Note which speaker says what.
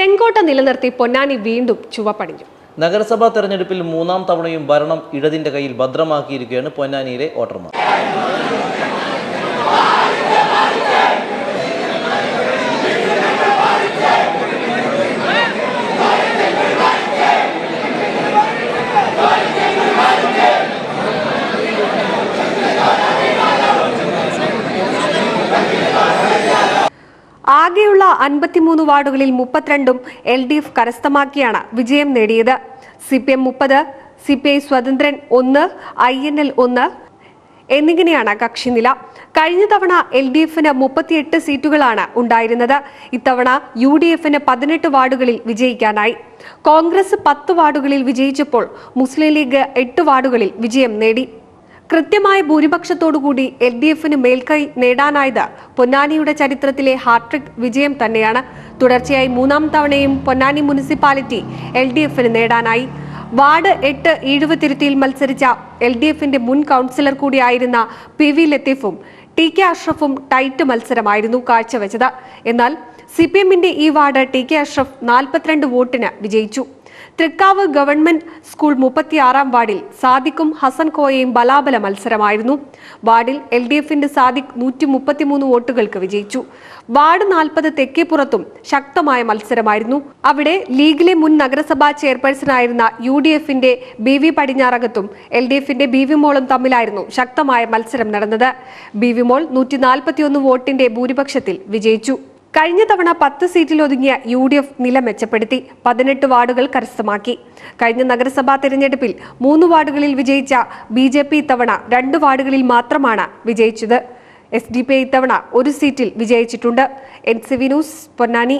Speaker 1: ചെങ്കോട്ട നിലനിർത്തി പൊന്നാനി വീണ്ടും ചുവപ്പടിഞ്ഞു
Speaker 2: നഗരസഭാ തെരഞ്ഞെടുപ്പിൽ മൂന്നാം തവണയും ഭരണം ഇടതിന്റെ കയ്യിൽ ഭദ്രമാക്കിയിരിക്കുകയാണ് പൊന്നാനിയിലെ വോട്ടർമാർ.
Speaker 1: ആകെയുള്ള അൻപത്തിമൂന്ന് വാർഡുകളിൽ മുപ്പത്തിരണ്ടും എൽ ഡി എഫ് കരസ്ഥമാക്കിയാണ് വിജയം നേടിയത്. സി പി എം മുപ്പത് സി പി ഐ സ്വതന്ത്രൻ ഒന്ന് ഐ എൻ എൽ ഒന്ന് എന്നിങ്ങനെയാണ് കക്ഷിനില കഴിഞ്ഞ തവണ എൽ ഡി എഫിന് മുപ്പത്തിയെട്ട് സീറ്റുകളാണ് ഉണ്ടായിരുന്നത്. ഇത്തവണ യു ഡി എഫിന് പതിനെട്ട് വാർഡുകളിൽ വിജയിക്കാനായി. കോൺഗ്രസ് പത്ത് വാർഡുകളിൽ വിജയിച്ചപ്പോൾ മുസ്ലിം ലീഗ് എട്ട് വാർഡുകളിൽ വിജയം നേടി. കൃത്യമായ ഭൂരിപക്ഷത്തോടുകൂടി എൽ ഡി എഫിന് മേൽക്കൈ നേടാനായത് പൊന്നാനിയുടെ ചരിത്രത്തിലെ ഹാർട്രിക് വിജയം തന്നെയാണ്. തുടർച്ചയായി മൂന്നാം തവണയും പൊന്നാനി മുനിസിപ്പാലിറ്റി എൽ ഡി എഫിന് നേടാനായി. വാർഡ് എട്ട് ഈഴുവ തിരുത്തിയിൽ മത്സരിച്ച എൽ ഡി എഫിന്റെ മുൻ കൗൺസിലർ കൂടിയായിരുന്ന പി വി ലത്തീഫും ടി കെ അഷ്റഫും ടൈറ്റ് മത്സരമായിരുന്നു കാഴ്ചവെച്ചത്. എന്നാൽ സി പി എമ്മിന്റെ ഈ വാർഡ് ടി കെ അഷ്റഫ് നാൽപ്പത്തിരണ്ട് വോട്ടിന് വിജയിച്ചു. തൃക്കാവ് ഗവൺമെന്റ് സ്കൂൾ മുപ്പത്തിയാറാം വാർഡിൽ സാദിഖും ഹസൻ കോയയും ബലാബല മത്സരമായിരുന്നു. വാർഡിൽ എൽ ഡി എഫിന്റെ സാദിഖ് നൂറ്റി മുപ്പത്തിമൂന്ന് വോട്ടുകൾക്ക് വിജയിച്ചു. വാർഡ് നാൽപ്പത് തെക്കേപ്പുറത്തും ശക്തമായ മത്സരമായിരുന്നു. അവിടെ ലീഗിലെ മുൻ നഗരസഭാ ചെയർപേഴ്സണായിരുന്ന യു ഡി എഫിന്റെ ബി വി പടിഞ്ഞാറകത്തും എൽ ഡി എഫിന്റെ ബി വി മോളും തമ്മിലായിരുന്നു ശക്തമായ മത്സരം നടന്നത്. ബി വി മോൾ നൂറ്റി നാൽപ്പത്തിയൊന്ന് വോട്ടിന്റെ ഭൂരിപക്ഷത്തിൽ വിജയിച്ചു. കഴിഞ്ഞ തവണ പത്ത് സീറ്റിൽ ഒതുങ്ങിയ യു ഡി എഫ് നില മെച്ചപ്പെടുത്തി. പതിനെട്ട് വാർഡുകൾ കരസ്ഥമാക്കി. കഴിഞ്ഞ നഗരസഭാ തെരഞ്ഞെടുപ്പിൽ മൂന്ന് വാർഡുകളിൽ വിജയിച്ച ബി ജെ പി ഇത്തവണ രണ്ട് വാർഡുകളിൽ മാത്രമാണ് വിജയിച്ചത്. എസ് ഡി പി ഇത്തവണ ഒരു സീറ്റിൽ വിജയിച്ചിട്ടുണ്ട്. N C V news Ponnani.